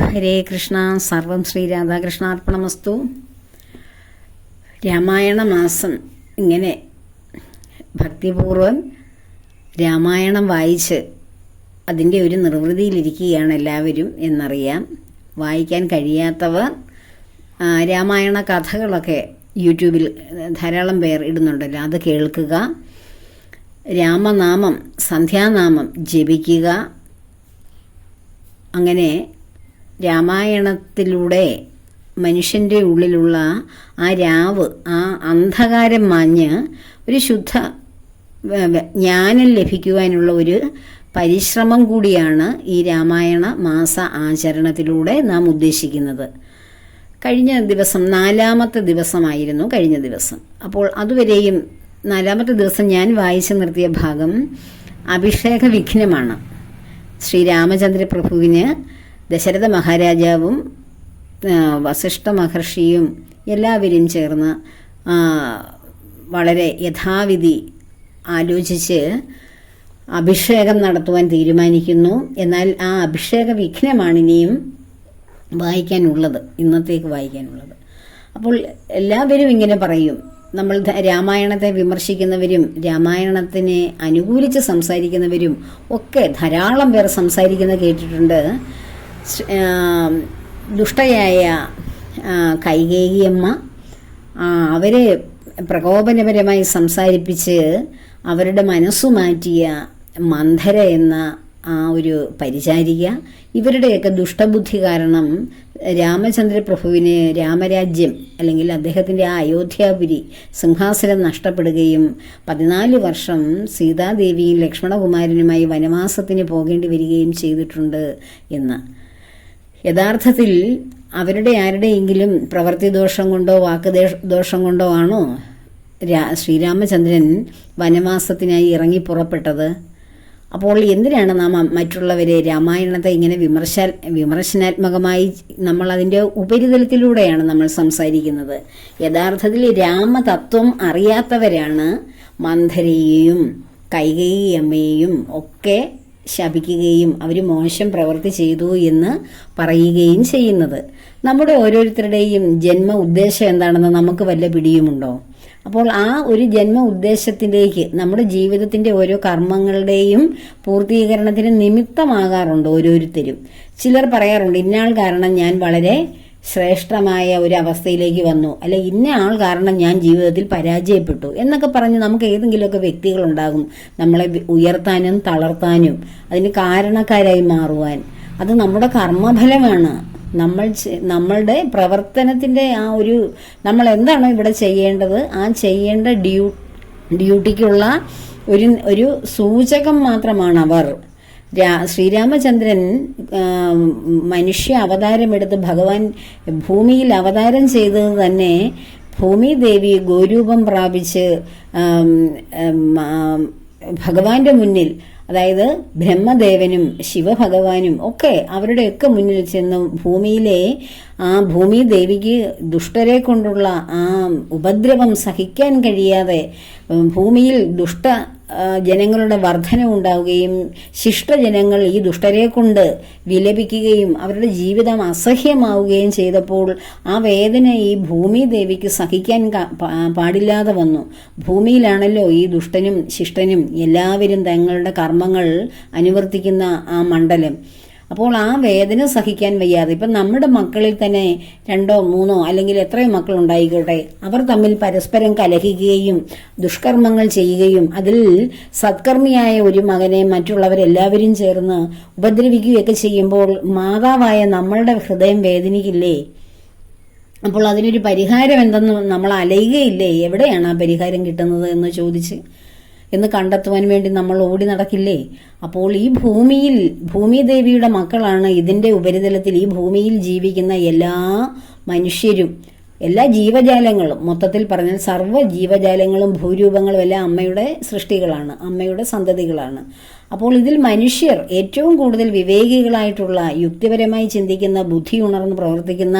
ഹരേ കൃഷ്ണ സർവം ശ്രീ രാധാകൃഷ്ണാർപ്പണമസ്തു. രാമായണ മാസം ഇങ്ങനെ ഭക്തിപൂർവം രാമായണം വായിച്ച് അതിന്റെ ഒരു നിർവൃതിയിലിരിക്കുകയാണ് എല്ലാവരും എന്നറിയാം. വായിക്കാൻ കഴിയാത്തവർ രാമായണ കഥകളൊക്കെ യൂട്യൂബിൽ ധാരാളം പേർ ഇടുന്നുണ്ടല്ലോ അത് കേൾക്കുക. രാമനാമം സന്ധ്യാനാമം ജപിക്കുക. അങ്ങനെ രാമായണത്തിലൂടെ മനുഷ്യന്റെ ഉള്ളിലുള്ള ആ രാവ് ആ അന്ധകാരം മാഞ്ഞ് ഒരു ശുദ്ധ ജ്ഞാനം ലഭിക്കുവാനുള്ള ഒരു പരിശ്രമം കൂടിയാണ് ഈ രാമായണ മാസ ആചരണത്തിലൂടെ നാം ഉദ്ദേശിക്കുന്നത്. കഴിഞ്ഞ ദിവസം നാലാമത്തെ ദിവസമായിരുന്നു കഴിഞ്ഞ ദിവസം. അപ്പോൾ അതുവരെയും നാലാമത്തെ ദിവസം ഞാൻ വായിച്ചു നിർത്തിയ ഭാഗം അഭിഷേക വിഘ്നമാണ് ശ്രീരാമചന്ദ്ര പ്രഭുവിന് ദശരഥ മഹാരാജാവും വസിഷ്ഠ മഹർഷിയും എല്ലാവരും ചേർന്ന് വളരെ യഥാവിധി ആലോചിച്ച് അഭിഷേകം നടത്തുവാൻ തീരുമാനിക്കുന്നു. എന്നാൽ ആ അഭിഷേക വിഘ്നമാണ് ഇനിയും വായിക്കാനുള്ളത് ഇന്നത്തേക്ക് വായിക്കാനുള്ളത്. അപ്പോൾ എല്ലാവരും ഇങ്ങനെ പറയും നമ്മൾ രാമായണത്തെ വിമർശിക്കുന്നവരും രാമായണത്തിനെ അനുകൂലിച്ച് സംസാരിക്കുന്നവരും ഒക്കെ ധാരാളം പേർ സംസാരിക്കുന്നത് കേട്ടിട്ടുണ്ട്. ദുഷ്ടയായ കൈകേകിയമ്മ അവരെ പ്രകോപനപരമായി സംസാരിപ്പിച്ച് അവരുടെ മനസ്സു മാറ്റിയ മന്ധര എന്ന ആ ഒരു പരിചാരിക. ഇവരുടെയൊക്കെ ദുഷ്ടബുദ്ധി കാരണം രാമചന്ദ്രപ്രഭുവിന് രാമരാജ്യം അല്ലെങ്കിൽ അദ്ദേഹത്തിന്റെ ആ അയോധ്യാപുരി സിംഹാസനം നഷ്ടപ്പെടുകയും പതിനാല് വർഷം സീതാദേവിയും ലക്ഷ്മണകുമാരനുമായി വനവാസത്തിന് പോകേണ്ടി വരികയും ചെയ്തിട്ടുണ്ട് എന്ന്. യഥാർത്ഥത്തിൽ അവരുടെ ആരുടെയെങ്കിലും പ്രവൃത്തി ദോഷം കൊണ്ടോ വാക്ക് ദോഷം കൊണ്ടോ ആണോ? ശ്രീരാമചന്ദ്രൻ വനവാസത്തിനായി ഇറങ്ങി പുറപ്പെട്ടത്. അപ്പോൾ എന്തിനാണ് നാം മറ്റുള്ളവരെ രാമായണത്തെ ഇങ്ങനെ വിമർശ വിമർശനാത്മകമായി നമ്മൾ അതിന്റെ ഉപരിതലത്തിലൂടെയാണ് നമ്മൾ സംസാരിക്കുന്നത്. യഥാർത്ഥത്തിൽ രാമതത്വം അറിയാത്തവരാണ് മന്ധരയെയും കൈകേയിയമ്മയെയും ഒക്കെ ശപിക്കുകയും അവർ മോശം പ്രവൃത്തി ചെയ്തു എന്ന് പറയുകയും ചെയ്യുന്നത്. നമ്മുടെ ഓരോരുത്തരുടെയും ജന്മ ഉദ്ദേശം എന്താണെന്ന് നമുക്ക് വല്ല പിടിയുമുണ്ടോ? അപ്പോൾ ആ ഒരു ജന്മ ഉദ്ദേശത്തിലേക്ക് നമ്മുടെ ജീവിതത്തിന്റെ ഓരോ കർമ്മങ്ങളുടെയും പൂർത്തീകരണത്തിന് നിമിത്തമാകാറുണ്ട് ഓരോരുത്തരും. ചിലർ പറയാറുണ്ട് ഇന്നാൾ കാരണം ഞാൻ വളരെ ശ്രേഷ്ഠമായ ഒരു അവസ്ഥയിലേക്ക് വന്നു. അല്ലെ ഇന്ന ആൾ കാരണം ഞാൻ ജീവിതത്തിൽ പരാജയപ്പെട്ടു എന്നൊക്കെ പറഞ്ഞ് നമുക്ക് ഏതെങ്കിലുമൊക്കെ വ്യക്തികളുണ്ടാകും. നമ്മളെ ഉയർത്താനും തളർത്താനും അതിന് കാരണക്കാരായി മാറുവാൻ. അത് നമ്മുടെ കർമ്മഫലമാണ്. നമ്മൾ നമ്മളുടെ പ്രവർത്തനത്തിന്റെ ആ ഒരു നമ്മൾ എന്താണോ ഇവിടെ ചെയ്യേണ്ടത് ആ ചെയ്യേണ്ട ഡ്യൂ ഡ്യൂട്ടിക്കുള്ള ഒരു ഒരു സൂചകം മാത്രമാണ് അവർ. ശ്രീരാമചന്ദ്രൻ മനുഷ്യ അവതാരമെടുത്ത് ഭഗവാൻ ഭൂമിയിൽ അവതാരം ചെയ്തത് തന്നെ ഭൂമി ദേവി ഗോരൂപം പ്രാപിച്ച് ഭഗവാന്റെ മുന്നിൽ അതായത് ബ്രഹ്മദേവനും ശിവഭഗവാനും ഒക്കെ അവരുടെയൊക്കെ മുന്നിൽ ചെന്ന് ഭൂമിയിലെ ആ ഭൂമി ദേവിക്ക് ദുഷ്ടരെ കൊണ്ടുള്ള ആ ഉപദ്രവം സഹിക്കാൻ കഴിയാതെ ഭൂമിയിൽ ദുഷ്ട ജനങ്ങളുടെ വർധന ഉണ്ടാവുകയും ശിഷ്ടജനങ്ങൾ ഈ ദുഷ്ടരെ കൊണ്ട് വിലപിക്കുകയും അവരുടെ ജീവിതം അസഹ്യമാവുകയും ചെയ്തപ്പോൾ ആ വേദന ഈ ഭൂമി ദേവിക്ക് സഹിക്കാൻ പാടില്ലാതെ വന്നു. ഭൂമിയിലാണല്ലോ ഈ ദുഷ്ടനും ശിഷ്ടനും എല്ലാവരും തങ്ങളുടെ കർമ്മങ്ങൾ അനുവർത്തിക്കുന്ന ആ മണ്ഡലം. അപ്പോൾ ആ വേദന സഹിക്കാൻ വയ്യാതെ. ഇപ്പം നമ്മുടെ മക്കളിൽ തന്നെ രണ്ടോ മൂന്നോ അല്ലെങ്കിൽ എത്രയോ മക്കൾ ഉണ്ടായിക്കോട്ടെ അവർ തമ്മിൽ പരസ്പരം കലഹിക്കുകയും ദുഷ്കർമ്മങ്ങൾ ചെയ്യുകയും അതിൽ സത്കർമ്മിയായ ഒരു മകനെ മറ്റുള്ളവരെല്ലാവരും ചേർന്ന് ഉപദ്രവിക്കുകയൊക്കെ ചെയ്യുമ്പോൾ മാതാവായ നമ്മളുടെ ഹൃദയം വേദനിക്കില്ലേ? അപ്പോൾ അതിനൊരു പരിഹാരം എന്തെന്ന് നമ്മൾ അലയുകയില്ലേ? എവിടെയാണ് ആ പരിഹാരം കിട്ടുന്നത് എന്ന് ചോദിച്ച്. എന്ന് കണ്ടെത്തുവാൻ വേണ്ടി നമ്മൾ ഓടി നടക്കില്ലേ? അപ്പോൾ ഈ ഭൂമിയിൽ ഭൂമിദേവിയുടെ മക്കളാണ് ഇതിന്റെ ഉപരിതലത്തിൽ ഈ ഭൂമിയിൽ ജീവിക്കുന്ന എല്ലാ മനുഷ്യരും എല്ലാ ജീവജാലങ്ങളും. മൊത്തത്തിൽ പറഞ്ഞാൽ സർവ ജീവജാലങ്ങളും ഭൂരൂപങ്ങളും എല്ലാം അമ്മയുടെ സൃഷ്ടികളാണ് അമ്മയുടെ സന്തതികളാണ്. അപ്പോൾ ഇതിൽ മനുഷ്യർ ഏറ്റവും കൂടുതൽ വിവേകികളായിട്ടുള്ള യുക്തിപരമായി ചിന്തിക്കുന്ന ബുദ്ധി ഉണർന്ന് പ്രവർത്തിക്കുന്ന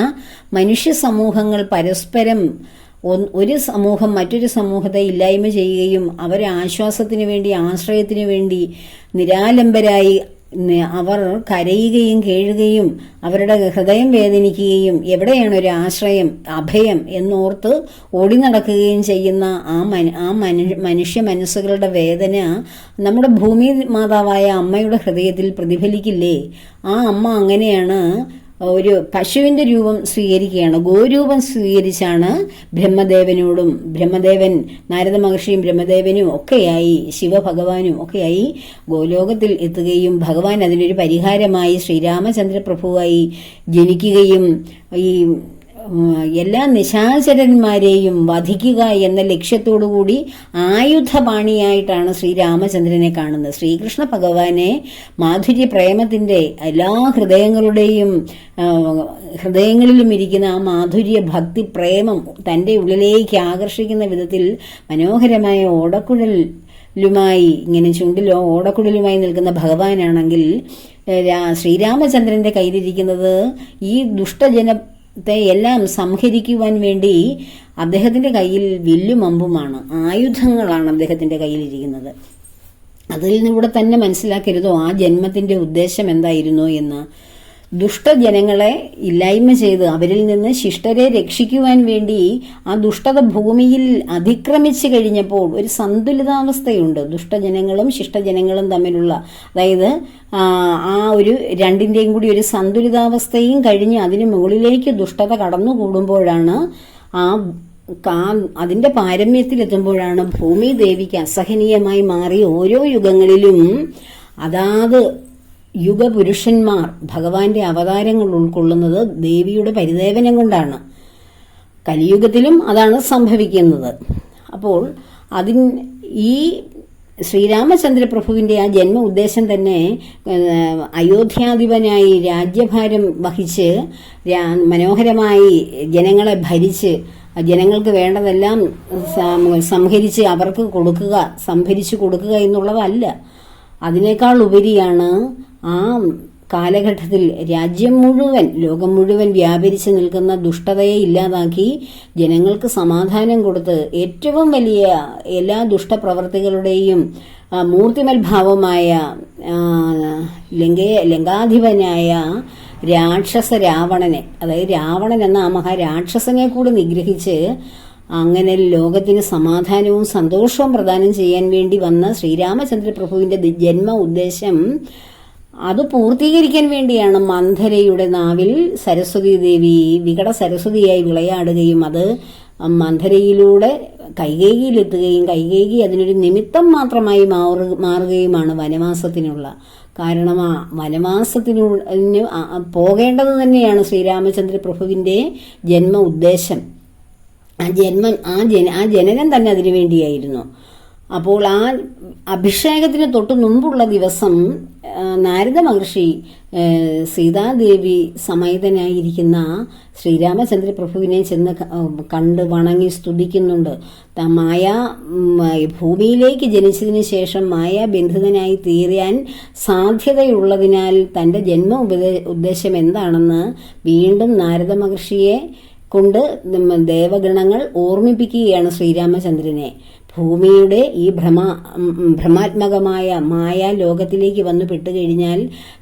മനുഷ്യ സമൂഹങ്ങൾ പരസ്പരം ഒരു സമൂഹം മറ്റൊരു സമൂഹത്തെ ഇല്ലായ്മ ചെയ്യുകയും അവരെ ആശ്വാസത്തിന് വേണ്ടി ആശ്രയത്തിന് വേണ്ടി നിരാലംബരായി അവർ കരയുകയും കേഴുകയും അവരുടെ ഹൃദയം വേദനിക്കുകയും എവിടെയാണ് ഒരു ആശ്രയം അഭയം എന്നോർത്ത് ഓടി നടക്കുകയും ചെയ്യുന്ന ആ ആ മനുഷ്യ മനസ്സുകളുടെ വേദന നമ്മുടെ ഭൂമി മാതാവായ അമ്മയുടെ ഹൃദയത്തിൽ പ്രതിഫലിക്കില്ലേ? ആ അമ്മ അങ്ങനെയാണ് ഒരു പശുവിന്റെ രൂപം സ്വീകരിക്കുകയാണ്. ഗോരൂപം സ്വീകരിച്ചാണ് ബ്രഹ്മദേവനോടും ബ്രഹ്മദേവൻ നാരദ മഹർഷിയും ബ്രഹ്മദേവനും ഒക്കെയായി ശിവഭഗവാനും ഒക്കെയായി ഗോലോകത്തിൽ എത്തുകയും ഭഗവാൻ അതിനൊരു പരിഹാരമായി ശ്രീരാമചന്ദ്ര പ്രഭുവായി ജനിക്കുകയും ഈ എല്ലാ നിശാചരന്മാരെയും വധിക്കുക എന്ന ലക്ഷ്യത്തോടുകൂടി ആയുധപാണിയായിട്ടാണ് ശ്രീരാമചന്ദ്രനെ കാണുന്നത്. ശ്രീകൃഷ്ണ ഭഗവാനെ മാധുര്യ പ്രേമത്തിന്റെ എല്ലാ ഹൃദയങ്ങളുടെയും ഹൃദയങ്ങളിലും ഇരിക്കുന്ന ആ മാധുര്യ ഭക്തി പ്രേമം തന്റെ ഉള്ളിലേക്ക് ആകർഷിക്കുന്ന വിധത്തിൽ മനോഹരമായ ഓടക്കുഴൽ ലുമായി ഇങ്ങനെ ചുണ്ടിലോ ഓടക്കുഴലുമായി നിൽക്കുന്ന ഭഗവാനാണെങ്കിൽ ശ്രീരാമചന്ദ്രന്റെ കയ്യിലിരിക്കുന്നത് ഈ ദുഷ്ടജനത്തെ എല്ലാം സംഹരിക്കുവാൻ വേണ്ടി അദ്ദേഹത്തിന്റെ കയ്യിൽ വില്ലും അമ്പുമാണ്. ആയുധങ്ങളാണ് അദ്ദേഹത്തിന്റെ കയ്യിലിരിക്കുന്നത്. അതിൽ നിന്നിവിടെ തന്നെ മനസ്സിലാക്കരുതോ? ആ ജന്മത്തിന്റെ ഉദ്ദേശം എന്തായിരുന്നു എന്ന് ദുഷ്ടജനങ്ങളെ ഇല്ലായ്മ ചെയ്ത് അവരിൽ നിന്ന് ശിഷ്ടരെ രക്ഷിക്കുവാൻ വേണ്ടി ആ ദുഷ്ടത ഭൂമിയിൽ അതിക്രമിച്ചു കഴിഞ്ഞപ്പോൾ ഒരു സന്തുലിതാവസ്ഥയുണ്ട്. ദുഷ്ടജനങ്ങളും ശിഷ്ടജനങ്ങളും തമ്മിലുള്ള അതായത് ആ, ഒരു രണ്ടിന്റെയും കൂടി ഒരു സന്തുലിതാവസ്ഥയും കഴിഞ്ഞ് അതിന് മുകളിലേക്ക് ദുഷ്ടത കടന്നു കടന്നുകൂടുമ്പോഴാണ് ആ കാ- അതിന്റെ പാരമ്യത്തിലെത്തുമ്പോഴാണ് ഭൂമി ദേവിക്ക് അസഹനീയമായി മാറി ഓരോ യുഗങ്ങളിലും അതാത് യുഗപുരുഷന്മാർ ഭഗവാന്റെ അവതാരങ്ങൾ ഉൾക്കൊള്ളുന്നത് ദേവിയുടെ പരിദേവനം കൊണ്ടാണ്. കലിയുഗത്തിലും അതാണ് സംഭവിക്കുന്നത്. അപ്പോൾ അതിൻ ഈ ശ്രീരാമചന്ദ്രപ്രഭുവിന്റെ ആ ജന്മ ഉദ്ദേശം തന്നെ അയോധ്യാധിപനായി രാജ്യഭാരം വഹിച്ച് മനോഹരമായി ജനങ്ങളെ ഭരിച്ച് ജനങ്ങൾക്ക് വേണ്ടതെല്ലാം സംഹരിച്ച് അവർക്ക് കൊടുക്കുക സംഭരിച്ചു കൊടുക്കുക എന്നുള്ളതല്ല. അതിനേക്കാൾ ഉപരിയാണ് ആ കാലഘട്ടത്തിൽ രാജ്യം മുഴുവൻ ലോകം മുഴുവൻ വ്യാപരിച്ചു നിൽക്കുന്ന ദുഷ്ടതയെ ഇല്ലാതാക്കി ജനങ്ങൾക്ക് സമാധാനം കൊടുത്ത് ഏറ്റവും വലിയ എല്ലാ ദുഷ്ടപ്രവർത്തികളുടെയും മൂർത്തിമത്ഭാവമായ ലങ്കയെ ലങ്കാധിപനായ രാക്ഷസ രാവണനെ അതായത് രാവണൻ എന്ന ആ മഹാരാക്ഷസനെ കൂടി നിഗ്രഹിച്ച് അങ്ങനെ ലോകത്തിന് സമാധാനവും സന്തോഷവും പ്രദാനം ചെയ്യാൻ വേണ്ടി വന്ന ശ്രീരാമചന്ദ്ര പ്രഭുവിന്റെ ജന്മ ഉദ്ദേശം അത് പൂർത്തീകരിക്കാൻ വേണ്ടിയാണ് മന്ധരയുടെ നാവിൽ സരസ്വതി ദേവി വികട സരസ്വതിയായി വിളയാടുകയും അത് മന്ധരയിലൂടെ കൈകേകിയിലെത്തുകയും കൈകേകി അതിനൊരു നിമിത്തം മാത്രമായി മാറു മാറുകയുമാണ് വനവാസത്തിനുള്ള. കാരണം ആ വനവാസത്തിനു പോകേണ്ടത് തന്നെയാണ് ശ്രീരാമചന്ദ്ര പ്രഭുവിന്റെ ജന്മ ഉദ്ദേശം. ആ ജന്മം ആ ജന ആ ജനനം തന്നെ അതിനു വേണ്ടിയായിരുന്നു. അപ്പോൾ ആ അഭിഷേകത്തിന് തൊട്ട് മുമ്പുള്ള ദിവസം നാരദ മഹർഷി സീതാദേവി സമേതനായിരിക്കുന്ന ശ്രീരാമചന്ദ്ര പ്രഭുവിനെ ചെന്ന് കണ്ട് വണങ്ങി സ്തുതിക്കുന്നുണ്ട്. മായ ഭൂമിയിലേക്ക് ജനിച്ചതിന് ശേഷം മായ ബന്ധിതനായി തീരാൻ സാധ്യതയുള്ളതിനാൽ തന്റെ ജന്മ ഉപദേ- ഉദ്ദേശം എന്താണെന്ന് വീണ്ടും നാരദ മഹർഷിയെ കൊണ്ട് ദേവഗണങ്ങൾ ഓർമ്മിപ്പിക്കുകയാണ് ശ്രീരാമചന്ദ്രനെ. ഭൂമിയുടെ ഈ ഭ്രമ ഭ്രമാത്മകമായ മായ ലോകത്തിലേക്ക് വന്നു പെട്ടുകഴിഞ്ഞാൽ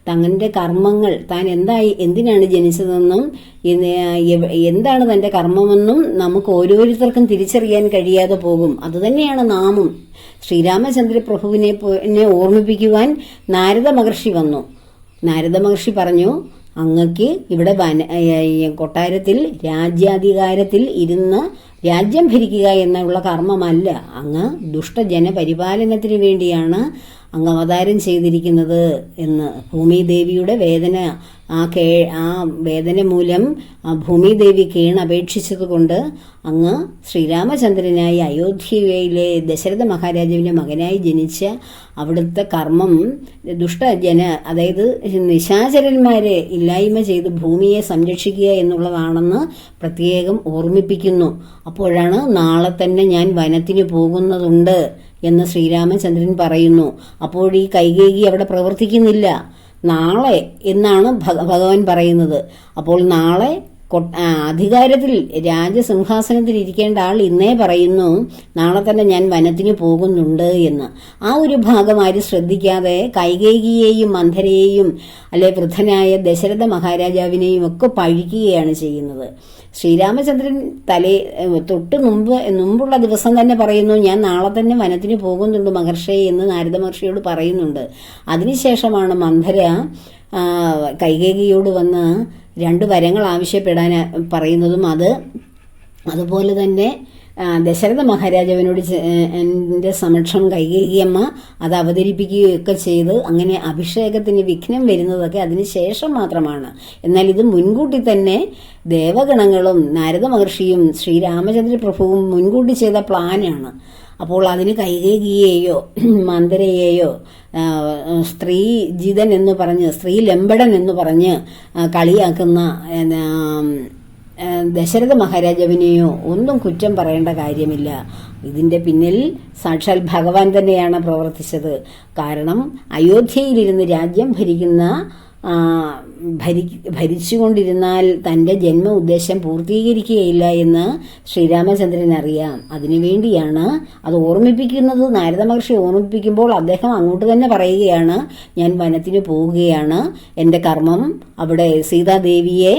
തങ്ങളുടെ കർമ്മങ്ങൾ താൻ എന്തായി എന്തിനാണ് ജനിച്ചതെന്നും എന്താണ് തന്റെ കർമ്മമെന്നും നമുക്ക് ഓരോരുത്തർക്കും തിരിച്ചറിയാൻ കഴിയാതെ പോകും. അതുതന്നെയാണ് നാമും. ശ്രീരാമചന്ദ്ര പ്രഭുവിനെ ഓർമ്മിപ്പിക്കുവാൻ നാരദ മഹർഷി വന്നു. നാരദ മഹർഷി പറഞ്ഞു അങ്ങക്ക് ഇവിടെ വന കൊട്ടാരത്തിൽ രാജ്യാധികാരത്തിൽ ഇരുന്ന് രാജ്യം ഭരിക്കുക എന്നുള്ള കർമ്മമല്ല. അങ്ങ് ദുഷ്ടജന പരിപാലനത്തിന് വേണ്ടിയാണ് അങ്ങ് അവതാരം ചെയ്തിരിക്കുന്നത് എന്ന്. ഭൂമിദേവിയുടെ വേദന ആ കേ ആ വേദന മൂലം ആ ഭൂമിദേവി കീണപേക്ഷിച്ചതുകൊണ്ട് അങ്ങ് ശ്രീരാമചന്ദ്രനായി അയോധ്യയിലെ ദശരഥ മഹാരാജാവിന്റെ മകനായി ജനിച്ച അവിടുത്തെ കർമ്മം ദുഷ്ടജന അതായത് നിശാചരന്മാരെ ഇല്ലായ്മ ചെയ്ത് ഭൂമിയെ സംരക്ഷിക്കുക എന്നുള്ളതാണെന്ന് പ്രത്യേകം ഓർമ്മിപ്പിക്കുന്നു. അപ്പോഴാണ് നാളെ തന്നെ ഞാൻ വനത്തിന് പോകുന്നതുണ്ട്. എന്ന് ശ്രീരാമചന്ദ്രൻ പറയുന്നു. അപ്പോൾ ഈ കൈകേകി അവിടെ പ്രവർത്തിക്കുന്നില്ല. നാളെ എന്നാണ് ഭഗ- ഭഗവാൻ പറയുന്നത്. അപ്പോൾ നാളെ അധികാരത്തിൽ രാജസിംഹാസനത്തിൽ ഇരിക്കേണ്ട ആൾ ഇന്നേ പറയുന്നു നാളെ തന്നെ ഞാൻ വനത്തിന് പോകുന്നുണ്ട് എന്ന്. ആ ഒരു ഭാഗം ആരും ശ്രദ്ധിക്കാതെ കൈകേകിയെയും മന്ധരയെയും അല്ലെ വൃദ്ധനായ ദശരഥ മഹാരാജാവിനെയും ഒക്കെ പഴിക്കുകയാണ് ചെയ്യുന്നത്. ശ്രീരാമചന്ദ്രൻ തലേ തൊട്ട് മുമ്പ് മുമ്പുള്ള ദിവസം തന്നെ പറയുന്നു ഞാൻ നാളെ തന്നെ വനത്തിന് പോകുന്നുണ്ട് മഹർഷി എന്ന് നാരദ മഹർഷിയോട് പറയുന്നുണ്ട്. അതിനുശേഷമാണ് മന്ധര കൈകേകിയോട് വന്ന് രണ്ട് വരങ്ങൾ ആവശ്യപ്പെടാൻ പറയുന്നതും അത്. അതുപോലെ തന്നെ ദശരഥ മഹാരാജാവിനോട് എന്റെ സമക്ഷം കൈകേകിയമ്മ അത് അവതരിപ്പിക്കുകയൊക്കെ ചെയ്ത് അങ്ങനെ അഭിഷേകത്തിന് വിഘ്നം വരുന്നതൊക്കെ അതിന് ശേഷം മാത്രമാണ്. എന്നാൽ ഇത് മുൻകൂട്ടി തന്നെ ദേവഗണങ്ങളും നാരദ മഹർഷിയും ശ്രീരാമചന്ദ്ര പ്രഭുവും മുൻകൂട്ടി ചെയ്ത പ്ലാനാണ്. അപ്പോൾ അതിന് കൈകേകിയെയോ മന്ദരയെയോ സ്ത്രീ ജിതൻ എന്ന് പറഞ്ഞ് സ്ത്രീ ലംബടൻ എന്ന് പറഞ്ഞ് കളിയാക്കുന്ന ദശരഥ മഹാരാജാവിനെയോ ഒന്നും കുറ്റം പറയേണ്ട കാര്യമില്ല. ഇതിന്റെ പിന്നിൽ സാക്ഷാൽ ഭഗവാൻ തന്നെയാണ് പ്രവർത്തിച്ചത്. കാരണം അയോധ്യയിലിരുന്ന് രാജ്യം ഭരിക്കുന്ന ഭരി ഭരിച്ചുകൊണ്ടിരുന്നാൽ തന്റെ ജന്മ ഉദ്ദേശം പൂർത്തീകരിക്കുകയില്ല എന്ന് ശ്രീരാമചന്ദ്രൻ അറിയാം. അതിനുവേണ്ടിയാണ് അത് ഓർമ്മിപ്പിക്കുന്നത്. നാരദ മഹർഷി ഓർമ്മിപ്പിക്കുമ്പോൾ അദ്ദേഹം അങ്ങോട്ട് തന്നെ പറയുകയാണ് ഞാൻ വനത്തിന് പോവുകയാണ്. എന്റെ കർമ്മം അവിടെ സീതാദേവിയെ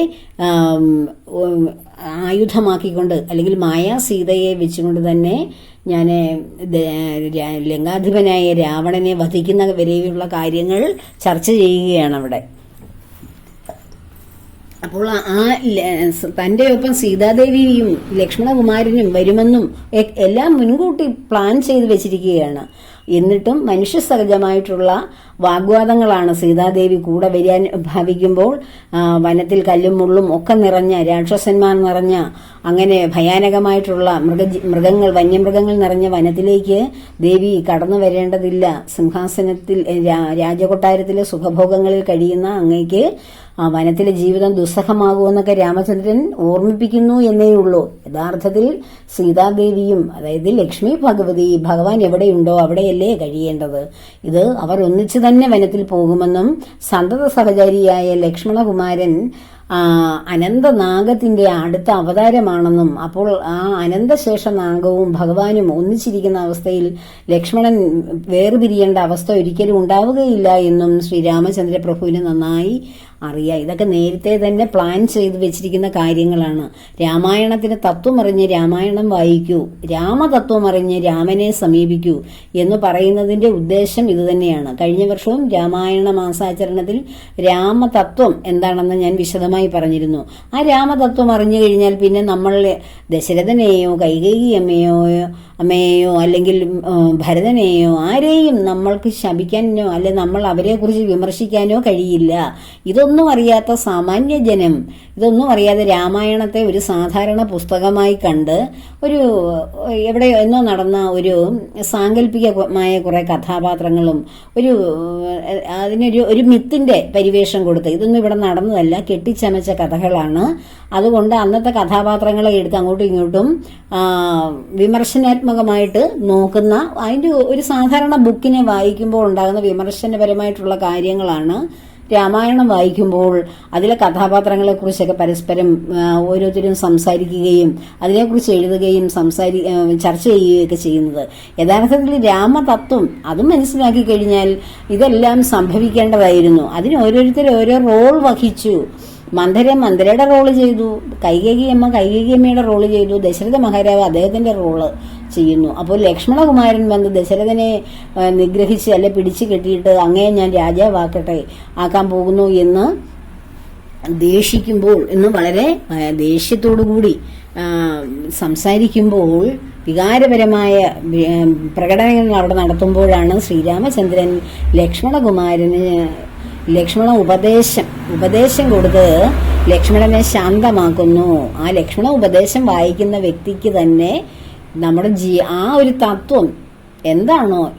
ആയുധമാക്കിക്കൊണ്ട് അല്ലെങ്കിൽ മായാ സീതയെ വെച്ചുകൊണ്ട് തന്നെ ഞാൻ ലങ്കാധിപനായ രാവണനെ വധിക്കുന്ന വരെയുള്ള കാര്യങ്ങൾ ചർച്ച ചെയ്യുകയാണ് അവിടെ. അപ്പോൾ ആ തന്റെ ഒപ്പം സീതാദേവിയും ലക്ഷ്മണകുമാരനും വരുമെന്നും എല്ലാം മുൻകൂട്ടി പ്ലാൻ ചെയ്ത് വെച്ചിരിക്കുകയാണ്. എന്നിട്ടും മനുഷ്യ സഹജമായിട്ടുള്ള വാഗ്വാദങ്ങളാണ് സീതാദേവി കൂടെ വരാൻ ഭാവിക്കുമ്പോൾ വനത്തിൽ കല്ലും മുള്ളും ഒക്കെ നിറഞ്ഞ രാക്ഷസന്മാർ നിറഞ്ഞ അങ്ങനെ ഭയാനകമായിട്ടുള്ള മൃഗ മൃഗങ്ങൾ വന്യമൃഗങ്ങൾ നിറഞ്ഞ വനത്തിലേക്ക് ദേവി കടന്നു വരേണ്ടതില്ല. സിംഹാസനത്തിൽ രാജകൊട്ടാരത്തിലെ സുഖഭോഗങ്ങളിൽ കഴിയുന്ന അങ്ങേക്ക് ആ വനത്തിലെ ജീവിതം ദുസ്സഹമാകുമെന്നൊക്കെ രാമചന്ദ്രൻ ഓർമ്മിപ്പിക്കുന്നു എന്നേ ഉള്ളൂ. യഥാർത്ഥത്തിൽ സീതാദേവിയും അതായത് ലക്ഷ്മി ഭഗവതി ഭഗവാൻ എവിടെയുണ്ടോ അവിടെയല്ലേ കഴിയേണ്ടത്. ഇത് അവർ ഒന്നിച്ചു തന്നെ വനത്തിൽ പോകുമെന്നും സന്തത സഹചാരിയായ ലക്ഷ്മണകുമാരൻ അനന്തനാഗത്തിന്റെ അടുത്ത അവതാരമാണെന്നും അപ്പോൾ ആ അനന്തശേഷ നാഗവും ഭഗവാനും ഒന്നിച്ചിരിക്കുന്ന അവസ്ഥയിൽ ലക്ഷ്മണൻ വേർപിരിയേണ്ട അവസ്ഥ ഒരിക്കലും ഉണ്ടാവുകയില്ല എന്നും ശ്രീരാമചന്ദ്ര പ്രഭുവിന് നന്നായി അറിയാം. ഇതൊക്കെ നേരത്തെ തന്നെ പ്ലാൻ ചെയ്ത് വെച്ചിരിക്കുന്ന കാര്യങ്ങളാണ്. രാമായണത്തിന് തത്വം അറിഞ്ഞ് രാമായണം വായിക്കൂ. രാമതത്വം അറിഞ്ഞ് രാമനെ സമീപിക്കൂ എന്ന് പറയുന്നതിന്റെ ഉദ്ദേശം ഇതുതന്നെയാണ് കഴിഞ്ഞ വർഷവും രാമായണ മാസാചരണത്തിൽ രാമതത്വം എന്താണെന്ന് ഞാൻ വിശദമായി പറഞ്ഞിരുന്നു. ആ രാമതത്വം അറിഞ്ഞു കഴിഞ്ഞാൽ പിന്നെ നമ്മൾ ദശരഥനെയോ കൈകേയി അമ്മയോ അമ്മയെയോ അല്ലെങ്കിൽ ഭരതനെയോ ആരെയും നമ്മൾക്ക് ശപിക്കാനോ അല്ലെ നമ്മൾ അവരെക്കുറിച്ച് വിമർശിക്കാനോ കഴിയില്ല. ഇതൊന്നും അറിയാത്ത സാമാന്യ ജനം ഇതൊന്നും അറിയാതെ രാമായണത്തെ ഒരു സാധാരണ പുസ്തകമായി കണ്ട് ഒരു എവിടെ എന്നോ നടന്ന ഒരു സാങ്കല്പികമായ കുറേ കഥാപാത്രങ്ങളും ഒരു അതിനൊരു ഒരു മിത്തിന്റെ പരിവേഷം കൊടുത്ത് ഇതൊന്നും ഇവിടെ നടന്നതല്ല കെട്ടിച്ചമച്ച കഥകളാണ് അതുകൊണ്ട് അന്നത്തെ കഥാപാത്രങ്ങളെ എടുത്ത് അങ്ങോട്ടും ഇങ്ങോട്ടും വിമർശനാത്മകമായിട്ട് നോക്കുന്ന അതിന്റെ ഒരു സാധാരണ ബുക്കിനെ വായിക്കുമ്പോൾ ഉണ്ടാകുന്ന വിമർശനപരമായിട്ടുള്ള കാര്യങ്ങളാണ് രാമായണം വായിക്കുമ്പോൾ അതിലെ കഥാപാത്രങ്ങളെക്കുറിച്ചൊക്കെ പരസ്പരം ഓരോരുത്തരും സംസാരിക്കുകയും അതിനെക്കുറിച്ച് എഴുതുകയും സംസാരി ചർച്ച ചെയ്യുകയൊക്കെ ചെയ്യുന്നത്. യഥാർത്ഥത്തിൽ രാമതത്വം അതും മനസ്സിലാക്കി കഴിഞ്ഞാൽ ഇതെല്ലാം സംഭവിക്കേണ്ടതായിരുന്നു. അതിന് ഓരോരുത്തരും ഓരോ റോൾ വഹിച്ചു. മന്ധര മന്ധരയുടെ റോൾ ചെയ്തു. കൈകേകിയമ്മ കൈകേകിയമ്മയുടെ റോൾ ചെയ്തു. ദശരഥ മഹാരാജ് അദ്ദേഹത്തിന്റെ റോൾ ചെയ്യുന്നു. അപ്പോൾ ലക്ഷ്മണകുമാരൻ വന്ന് ദശരഥനെ നിഗ്രഹിച്ച് അല്ലെ പിടിച്ചു കെട്ടിയിട്ട് അങ്ങേ ഞാൻ രാജാവാക്കട്ടെ ആക്കാൻ പോകുന്നു എന്ന് ദേഷിക്കുമ്പോൾ എന്ന് വളരെ ദേഷ്യത്തോടു കൂടി സംസാരിക്കുമ്പോൾ വികാരപരമായ പ്രകടനങ്ങൾ അവിടെ നടത്തുമ്പോഴാണ് ശ്രീരാമചന്ദ്രൻ ലക്ഷ്മണകുമാരന് ലക്ഷ്മണ ഉപദേശം. ഉപദേശം കൊടുത്ത് ലക്ഷ്മണനെ ശാന്തമാക്കുന്നു. ആ ലക്ഷ്മണ ഉപദേശം വായിക്കുന്ന വ്യക്തിക്ക് തന്നെ നമ്മുടെ ജീ ആ ഒരു തത്വം എന്താണോ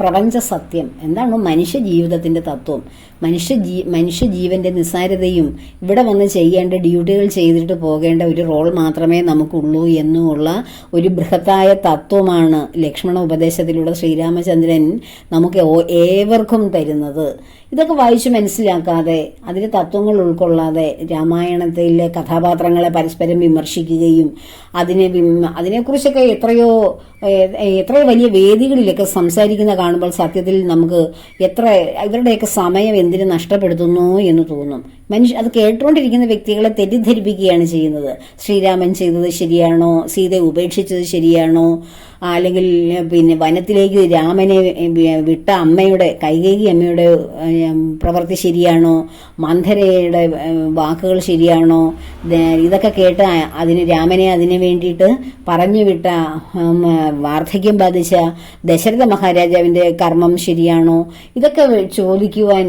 പ്രപഞ്ച സത്യം എന്താണോ മനുഷ്യ ജീവിതത്തിന്റെ തത്വം മനുഷ്യ ജീ മനുഷ്യ ജീവന്റെ നിസ്സാരതയും ഇവിടെ വന്ന് ചെയ്യേണ്ട ഡ്യൂട്ടികൾ ചെയ്തിട്ട് പോകേണ്ട ഒരു റോൾ മാത്രമേ നമുക്കുള്ളൂ എന്നുമുള്ള ഒരു ബൃഹത്തായ തത്വമാണ് ലക്ഷ്മണ ഉപദേശത്തിലൂടെ ശ്രീരാമചന്ദ്രൻ നമുക്ക് ഏവർക്കും തരുന്നത്. ഇതൊക്കെ വായിച്ച് മനസ്സിലാക്കാതെ അതിലെ തത്വങ്ങൾ ഉൾക്കൊള്ളാതെ രാമായണത്തിലെ കഥാപാത്രങ്ങളെ പരസ്പരം വിമർശിക്കുകയും അതിനെ അതിനെക്കുറിച്ചൊക്കെ എത്രയോ എത്ര എത്രയോ വലിയ വേദികളിലൊക്കെ സംസാരിക്കുന്ന കാണുമ്പോൾ സത്യത്തിൽ നമുക്ക് എത്ര ഇവരുടെയൊക്കെ സമയം എന്തിനു നഷ്ടപ്പെടുത്തുന്നു എന്ന് തോന്നും. മനുഷ്യ അത് കേട്ടുകൊണ്ടിരിക്കുന്ന വ്യക്തികളെ തെറ്റിദ്ധരിപ്പിക്കുകയാണ് ചെയ്യുന്നത്. ശ്രീരാമൻ ചെയ്തത് ശരിയാണോ? സീതയെ ഉപേക്ഷിച്ചത് ശരിയാണോ? അല്ലെങ്കിൽ പിന്നെ വനത്തിലേക്ക് രാമനെ വിട്ട അമ്മയുടെ കൈകേകി അമ്മയുടെ പ്രവൃത്തി ശരിയാണോ? മന്ധരയുടെ വാക്കുകൾ ശരിയാണോ? ഇതൊക്കെ കേട്ട് അതിന് രാമനെ അതിനു വേണ്ടിയിട്ട് പറഞ്ഞു വിട്ട വാർദ്ധക്യം ബാധിച്ച ദശരഥ മഹാരാജാവിന്റെ കർമ്മം ശരിയാണോ? ഇതൊക്കെ ചോദിക്കുവാൻ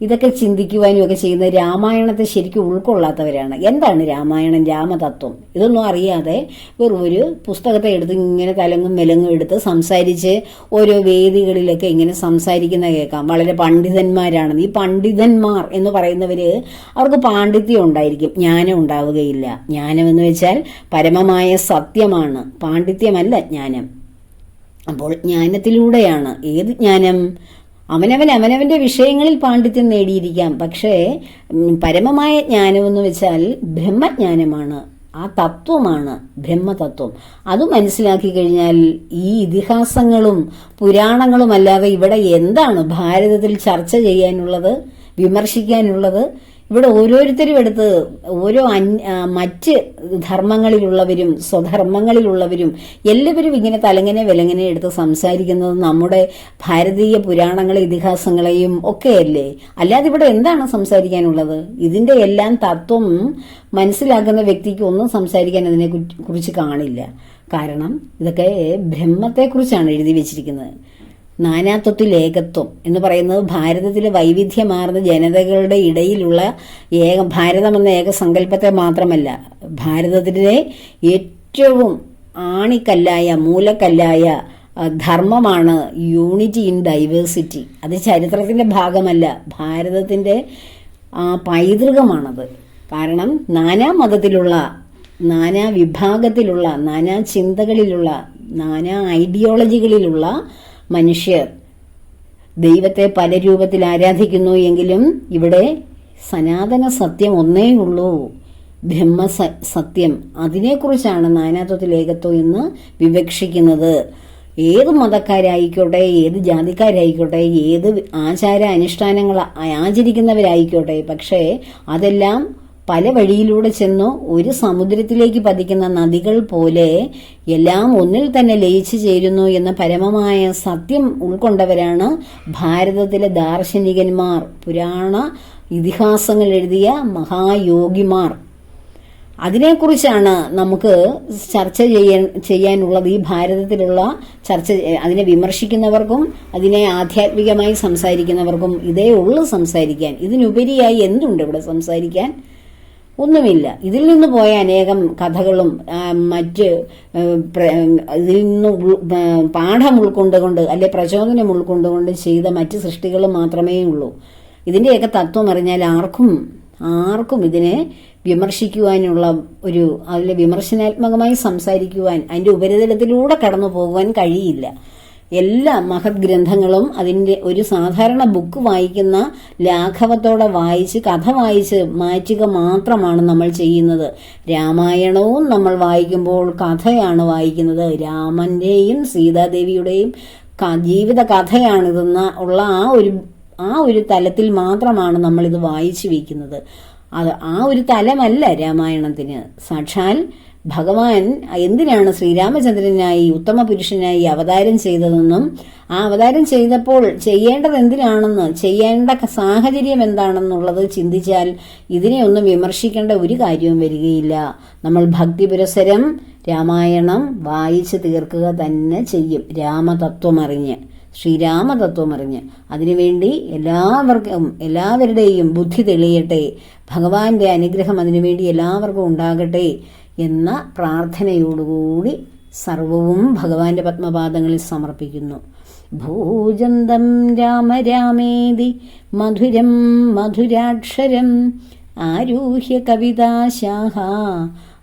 ഇതൊക്കെ ചിന്തിക്കുവാനും ഒക്കെ ചെയ്യുന്ന രാമായണത്തെ ശരിക്കും ഉൾക്കൊള്ളാത്തവരാണ്. എന്താണ് രാമായണം രാമതത്വം? ഇതൊന്നും അറിയാതെ വെറും ഒരു പുസ്തകത്തെ എടുത്ത് ഇങ്ങനെ തലങ്ങും മെലങ്ങും എടുത്ത് സംസാരിച്ച് ഓരോ വേദികളിലൊക്കെ ഇങ്ങനെ സംസാരിക്കുന്ന കേൾക്കാം. വളരെ പണ്ഡിതന്മാരാണ് ഈ പണ്ഡിതന്മാർ എന്ന് പറയുന്നവര് അവർക്ക് പാണ്ഡിത്യം ഉണ്ടായിരിക്കും. ജ്ഞാനം ഉണ്ടാവുകയില്ല. ജ്ഞാനം എന്ന് വെച്ചാൽ പരമമായ സത്യമാണ്. പാണ്ഡിത്യമല്ല ജ്ഞാനം. അപ്പോൾ ജ്ഞാനത്തിലൂടെയാണ്. ഏത് ജ്ഞാനം? അവനവൻ അവനവന്റെ വിഷയങ്ങളിൽ പാണ്ഡിത്യം നേടിയിരിക്കാം. പക്ഷേ പരമമായ ജ്ഞാനം എന്ന് വെച്ചാൽ ബ്രഹ്മജ്ഞാനമാണ്. ആ തത്വമാണ് ബ്രഹ്മതത്വം. അത് മനസ്സിലാക്കി കഴിഞ്ഞാൽ ഈ ഇതിഹാസങ്ങളും പുരാണങ്ങളും അല്ലാതെ ഇവിടെ എന്താണ് ഭാരതത്തിൽ ചർച്ച ചെയ്യാനുള്ളത് വിമർശിക്കാനുള്ളത്? ഇവിടെ ഓരോരുത്തരും എടുത്ത് ഓരോ മറ്റ് ധർമ്മങ്ങളിലുള്ളവരും സ്വധർമ്മങ്ങളിലുള്ളവരും എല്ലാവരും ഇങ്ങനെ തലങ്ങനെ വിലങ്ങനെ എടുത്ത് സംസാരിക്കുന്നത് നമ്മുടെ ഭാരതീയ പുരാണങ്ങളെ ഇതിഹാസങ്ങളെയും ഒക്കെയല്ലേ? അല്ലാതെ ഇവിടെ എന്താണ് സംസാരിക്കാനുള്ളത്? ഇതിന്റെ എല്ലാം തത്വം മനസ്സിലാക്കുന്ന വ്യക്തിക്ക് ഒന്നും സംസാരിക്കാൻ അതിനെ കുറിച്ച് കാണില്ല. കാരണം ഇതൊക്കെ ബ്രഹ്മത്തെക്കുറിച്ചാണ് എഴുതി വെച്ചിരിക്കുന്നത്. നാനാത്വത്തിൽ ഏകത്വം എന്ന് പറയുന്നത് ഭാരതത്തിലെ വൈവിധ്യമാർന്ന ജനതകളുടെ ഇടയിലുള്ള ഏക ഭാരതം എന്ന ഏക സങ്കല്പത്തെ മാത്രമല്ല. ഭാരതത്തിലെ ഏറ്റവും ആണിക്കല്ലായ മൂലക്കല്ലായ ധർമ്മമാണ് യൂണിറ്റി ഇൻ ഡൈവേഴ്സിറ്റി അത് ചരിത്രത്തിന്റെ ഭാഗമല്ല. ഭാരതത്തിന്റെ പൈതൃകമാണത്. കാരണം നാനാ മതത്തിലുള്ള നാനാ വിഭാഗത്തിലുള്ള നാനാ ചിന്തകളിലുള്ള നാനാ ഐഡിയോളജികളിലുള്ള മനുഷ്യർ. ദൈവത്തെ പല രൂപത്തിൽ ആരാധിക്കുന്നു എങ്കിലും ഇവിടെ സനാതന സത്യം ഒന്നേ ഉള്ളൂ. ബ്രഹ്മ സത്യം. അതിനെക്കുറിച്ചാണ് നാനാത്വത്തിൽ ഏകത്വം എന്ന് വിവക്ഷിക്കുന്നത്. ഏത് മതക്കാരായിക്കോട്ടെ ഏത് ജാതിക്കാരായിക്കോട്ടെ ഏത് ആചാര അനുഷ്ഠാനങ്ങൾ ആചരിക്കുന്നവരായിക്കോട്ടെ പക്ഷേ അതെല്ലാം പല വഴിയിലൂടെ ചെന്നു ഒരു സമുദ്രത്തിലേക്ക് പതിക്കുന്ന നദികൾ പോലെ എല്ലാം ഒന്നിൽ തന്നെ ലയിച്ചു ചേരുന്നു എന്ന പരമമായ സത്യം ഉൾക്കൊണ്ടവരാണ് ഭാരതത്തിലെ ദാർശനികന്മാർ. പുരാണ ഇതിഹാസങ്ങൾ എഴുതിയ മഹായോഗിമാർ. അതിനെക്കുറിച്ചാണ് നമുക്ക് ചർച്ച ചെയ്യാൻ ചെയ്യാനുള്ളത്. ഈ ഭാരതത്തിലുള്ള ചർച്ച അതിനെ വിമർശിക്കുന്നവർക്കും അതിനെ ആധ്യാത്മികമായി സംസാരിക്കുന്നവർക്കും ഇതേ ഉള്ളു സംസാരിക്കാൻ. ഇതിനുപരിയായി എന്തുണ്ട് ഇവിടെ സംസാരിക്കാൻ? ഒന്നുമില്ല. ഇതിൽ നിന്ന് പോയ അനേകം കഥകളും മറ്റ് ഇതിൽ നിന്ന് പാഠം ഉൾക്കൊണ്ടുകൊണ്ട് അല്ലെ പ്രചോദനം ഉൾക്കൊണ്ടുകൊണ്ട് ചെയ്ത മറ്റ് സൃഷ്ടികൾ മാത്രമേ ഉള്ളൂ. ഇതിന്റെയൊക്കെ തത്വം അറിഞ്ഞാൽ ആർക്കും ആർക്കും ഇതിനെ വിമർശിക്കുവാനുള്ള ഒരു അതിലെ വിമർശനാത്മകമായി സംസാരിക്കുവാൻ അതിന്റെ ഉപരിതലത്തിലൂടെ കടന്നു പോകുവാൻ കഴിയില്ല. എല്ലാ മഹത് ഗ്രന്ഥങ്ങളും അതിന്റെ ഒരു സാധാരണ ബുക്ക് വായിക്കുന്ന ലാഘവത്തോടെ വായിച്ച് കഥ വായിച്ച് മാറ്റുക മാത്രമാണ് നമ്മൾ ചെയ്യുന്നത്. രാമായണവും നമ്മൾ വായിക്കുമ്പോൾ കഥയാണ് വായിക്കുന്നത്. രാമന്റെയും സീതാദേവിയുടെയും ജീവിത കഥയാണിതെന്ന ഉള്ള ആ ഒരു ആ ഒരു തലത്തിൽ മാത്രമാണ് നമ്മൾ ഇത് വായിച്ചു വയ്ക്കുന്നത് അത് ആ ഒരു തലമല്ല രാമായണത്തിന്. സാക്ഷാൽ ഭഗവാൻ എന്തിനാണ് ശ്രീരാമചന്ദ്രനായി ഉത്തമ പുരുഷനായി അവതാരം ചെയ്തതെന്നും ആ അവതാരം ചെയ്തപ്പോൾ ചെയ്യേണ്ടത് എന്തിനാണെന്ന് ചെയ്യേണ്ട സാഹചര്യം എന്താണെന്നുള്ളത് ചിന്തിച്ചാൽ ഇതിനെ ഒന്നും വിമർശിക്കേണ്ട ഒരു കാര്യവും വരികയില്ല. നമ്മൾ ഭക്തി പുരസരം രാമായണം വായിച്ചു തീർക്കുക തന്നെ ചെയ്യും. രാമതത്വമറിഞ്ഞ് ശ്രീരാമതത്വമറിഞ്ഞ്. അതിനുവേണ്ടി എല്ലാവർക്കും എല്ലാവരുടെയും ബുദ്ധി തെളിയട്ടെ. ഭഗവാന്റെ അനുഗ്രഹം അതിനുവേണ്ടി എല്ലാവർക്കും ഉണ്ടാകട്ടെ. എന്ന പ്രാർത്ഥനയോടുകൂടി സർവവും ഭഗവാന്റെ പത്മപാദങ്ങളിൽ സമർപ്പിക്കുന്നു. ഭൂജന്തം രാമ രാമേതി മധുരം മധുരാക്ഷരം ആരൂഹ്യ കവിതാശാഹ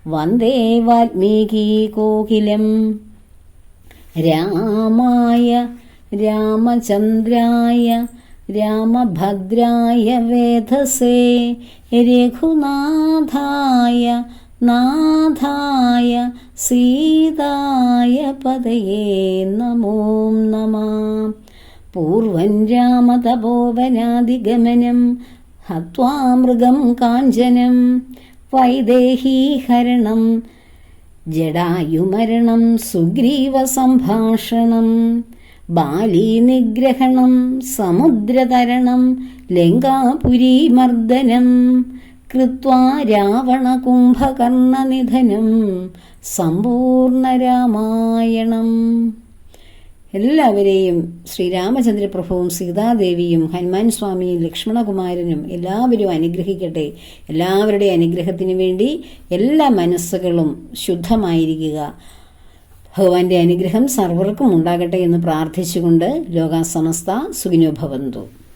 വന്ദേ വാൽമീകി കോകിലം. രാമായ രാമചന്ദ്രായ രാമഭദ്രായ വേധസേ രഘുനാഥായ നാഥായ സീതായ പതയേ നമോ നമ. പൂർവം രാമതപോവനാദിഗമനം ഹത്വാ മൃഗം കാഞ്ചനം വൈദേഹീഹരണം ജടായുമരണം സുഗ്രീവസംഭാഷണം ബാലീനിഗ്രഹണം സമുദ്രതരണം ലങ്കാപുരീമർദ്ദനം കൃത്വാ രാവണകുംഭകർണനിധനം സമ്പൂർണരാമായണം. എല്ലാവരെയും ശ്രീരാമചന്ദ്ര ശ്രീരാമചന്ദ്രപ്രഭുവും സീതാദേവിയും ഹനുമാൻ സ്വാമിയും ലക്ഷ്മണകുമാരനും എല്ലാവരും അനുഗ്രഹിക്കട്ടെ. എല്ലാവരുടെയും അനുഗ്രഹത്തിന് വേണ്ടി എല്ലാ മനസ്സുകളും ശുദ്ധമായിരിക്കുക. ഭഗവാന്റെ അനുഗ്രഹം സർവർക്കും ഉണ്ടാകട്ടെ എന്ന് പ്രാർത്ഥിച്ചുകൊണ്ട് ലോകാസമസ്ത സുഖിനോ ഭവന്തു.